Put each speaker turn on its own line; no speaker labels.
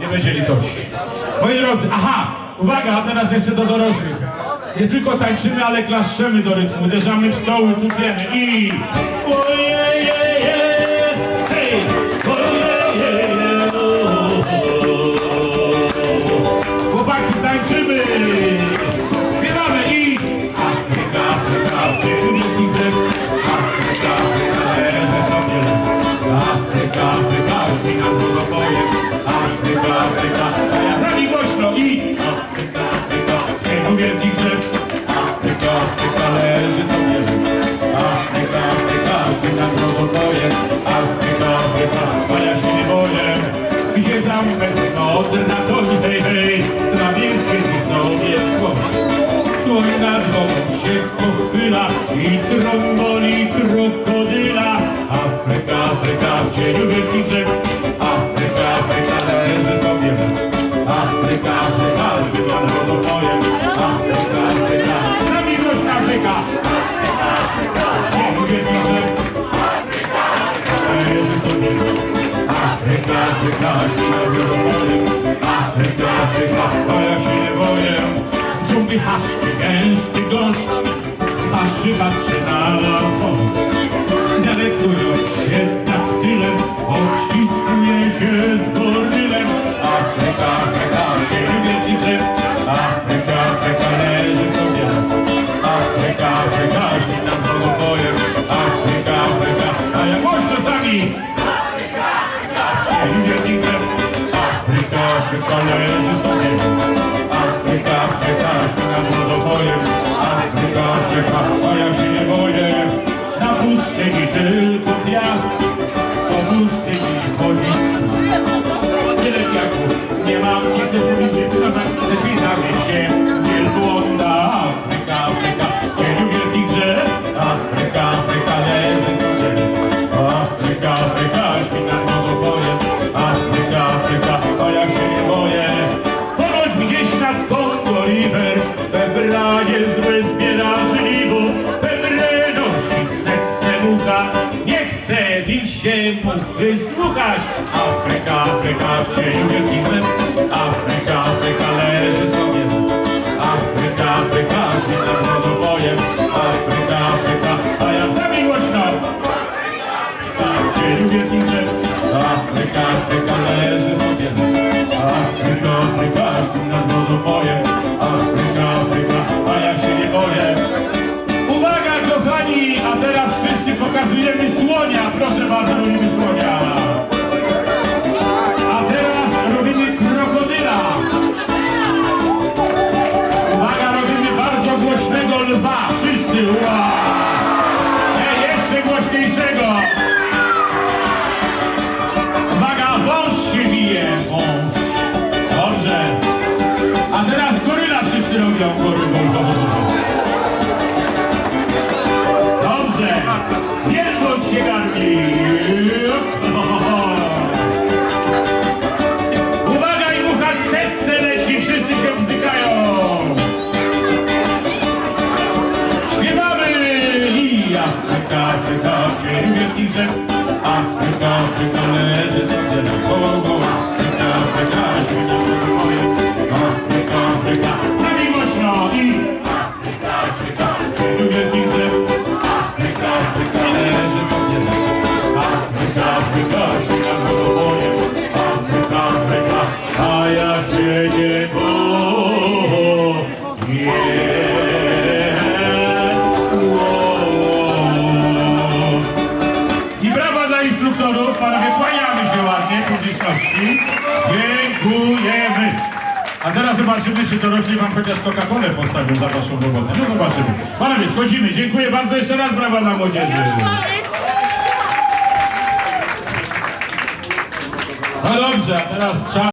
Nie będzie litości. Moi drodzy, aha, uwaga, a teraz jeszcze do dorosłych. Nie tylko tańczymy, ale klaszczemy do rytmu, uderzamy w stoły, tupiemy i... Ojejeje, wielki drzew. Afryka, Afryka, leży sobie. Afryka, Afryka, śpi nam długopojem. Afryka, Afryka, a ja się nie boję. Gdzie zamknę na to hej, hej, trawie świeci sobie słowa. Słoń nad wodą się pochyla i trąboli krokodyla. Afryka, Afryka, w cieniu wielkich drzew. Dżungli haszczy gęsty goszcz, z paszczy patrzy na wąs. Delektując się daktylem, odściskuje się z gorylem. Afryka, Afryka, ziemi wielki drzew. Afryka, Afryka, leży sobie. Afryka, Afryka, śni tam wodopojem. Afryka, Afryka, a ja głośno sami. Ziemi wielki. Afryka, Afryka, leży sobie. Mucha Nie chce dziś się mu wysłuchać. Afryka, Afryka w cieniu Afryka, Afryka the bow. Afryka, Dziękujemy. A teraz zobaczymy, czy dorośli wam chociaż Coca-Colę postawią za waszą robotę. No zobaczymy. Panowie, schodzimy. Dziękuję bardzo. Jeszcze raz brawa dla młodzieży. No dobrze, a teraz czas.